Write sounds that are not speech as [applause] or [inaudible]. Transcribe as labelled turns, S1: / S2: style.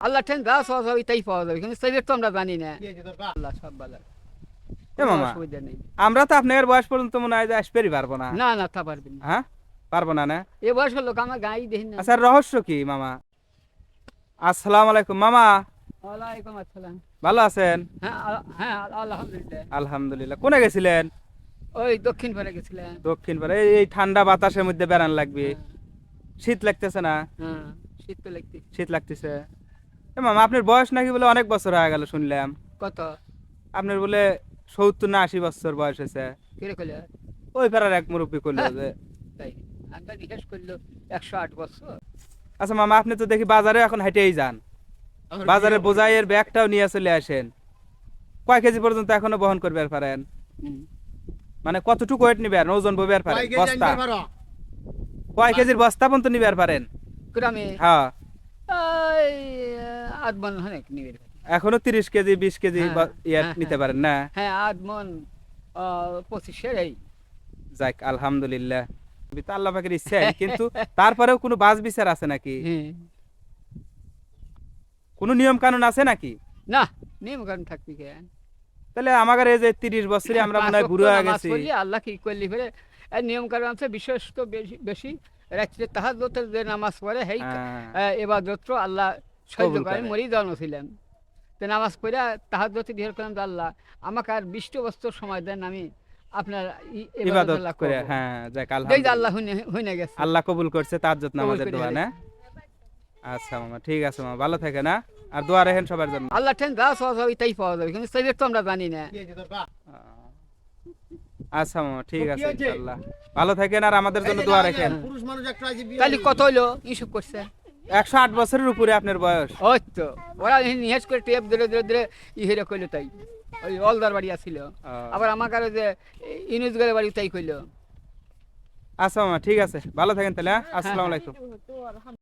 S1: আল্লাহ ঠেন যা সহজ হবে তাই পাওয়া যাবে কিন্তু তো আমরা জানি না। আল্লাহ সব ভালো
S2: এ মামা আমরা তো আপনার বয়স পর্যন্ত মনে হয় পারব না।
S1: না না তা পারবেন না।
S2: হ্যাঁ? পারব না না?
S1: এ বয়সের লোক আমার গাই দেখি না।
S2: আচ্ছা রহস্য কি মামা? আসসালামু আলাইকুম মামা।
S1: ওয়ালাইকুম আসসালাম।
S2: ভালো আছেন?
S1: হ্যাঁ হ্যাঁ আল- আলহামদুলিল্লাহ।
S2: আলহামদুলিল্লাহ। কোনে গেছিলেন?
S1: ওই দক্ষিণ পাড়ে গেছিলাম।
S2: দক্ষিণ পাড়ে। এই- ঠান্ডা বাতাসের মধ্যে বেড়ান লাগবে। শীত লাগতেছে না?
S1: হ্যাঁ শীত তো লাগতে
S2: শীত লাগতেছে। মামা আপনার বয়স নাকি বলে অনেক বছর হয়ে গেল শুনলাম।
S1: কত?
S2: আপনার বলে সত্তর না আশি বছর বয়স হয়েছে। ওই পাড়ার এক মুরব্বী করল যে।
S1: তাই। করল একশো আট বছর?
S2: আচ্ছা মামা আপনি তো দেখি বাজারে এখন হেঁটেই যান। বাজারে বোঝাইয়ের ব্যাগটাও নিয়ে চলে আসেন। কয় কেজি পর্যন্ত এখনও বহন করবে পারেন?
S1: হুম।
S2: মানে কতটুকু ওয়েট নিবে ওজন ববে আর পারেন? বস্তা। কয় কেজির বস্তা পর্যন্ত নিবে পারেন?
S1: গ্রামে?
S2: হ্যাঁ।
S1: মন অনেক নিবে
S2: এখনও তিরিশ কেজি বিশ কেজি
S1: হ্যাঁ,
S2: ইয়ে
S1: হ্যাঁ,
S2: নিতে
S1: হ্যাঁ।
S2: পারেন না?
S1: হ্যাঁ মন পঁচিশের এই।
S2: যাক আলহামদুলিল্লাহ। আল্লাহ পাকের ইচ্ছা [laughs] কিন্তু তারপরেও কোনো বাজ বিচার আছে নাকি? কোনো নিয়ম কানুন আছে নাকি?
S1: না নিয়ম কানুন থাকবি কে?
S2: তাহলে আমাদের এই যে তিরিশ বছরে আমরা মনে হয় বুড়ো হয়ে গেছি।
S1: আল্লাহ কি করলি এর নিয়ম কারণ আছে বিশেষ তো বেশি বেশি। রাত্রে তাহাজ্জুদের যে নামাজ পড়ে
S2: হ্যাঁ।
S1: এবাদত আল্লাহ সহ্য করে। জন্মছিলেন তো নামাজ পড়ে তাহাজ্জুদে ঢের করলাম যে আল্লাহ আমাকে আর বছর সময় দেন আমি আপনার
S2: ইবাদত করে হ্যাঁ যাক আলহামদুলিল্লাহ।
S1: আল্লাহ হইনে হইনে গেছে।
S2: আল্লাহ কবুল করছে তাজ্জত নামাজের দোয়া না? আচ্ছা মামা ঠিক আছে মামা ভালো থাকে না? আর দোয়া রাখেন সবার জন্য।
S1: আল্লাহ ঠেন যা সহজ হবে তাই পাওয়া যাবে কিন্তু তো আমরা জানি না।
S2: আচ্ছা মামা ঠিক আছে ইনশাআল্লাহ। ভালো থাকেন আর আমাদের জন্য দোয়া রাখেন।
S3: পুরুষ মানুষ একটা
S1: তাহলে কত হইল? ইসব করছে।
S2: একশো আট বছরের উপরে আপনার বয়স।
S1: ওই তো। ওরা নিহেজ করে টেপ ধরে ধরে ধরে ইহেরে কইলো তাই। ওই অলদার বাড়ি আসিল আবার আমার কাছে যে ইনুজ গেলে বাড়ি তাই কইলো।
S2: আচ্ছা মামা ঠিক আছে। ভালো থাকেন তাহলে হ্যাঁ? আসসালামু আলাইকুম।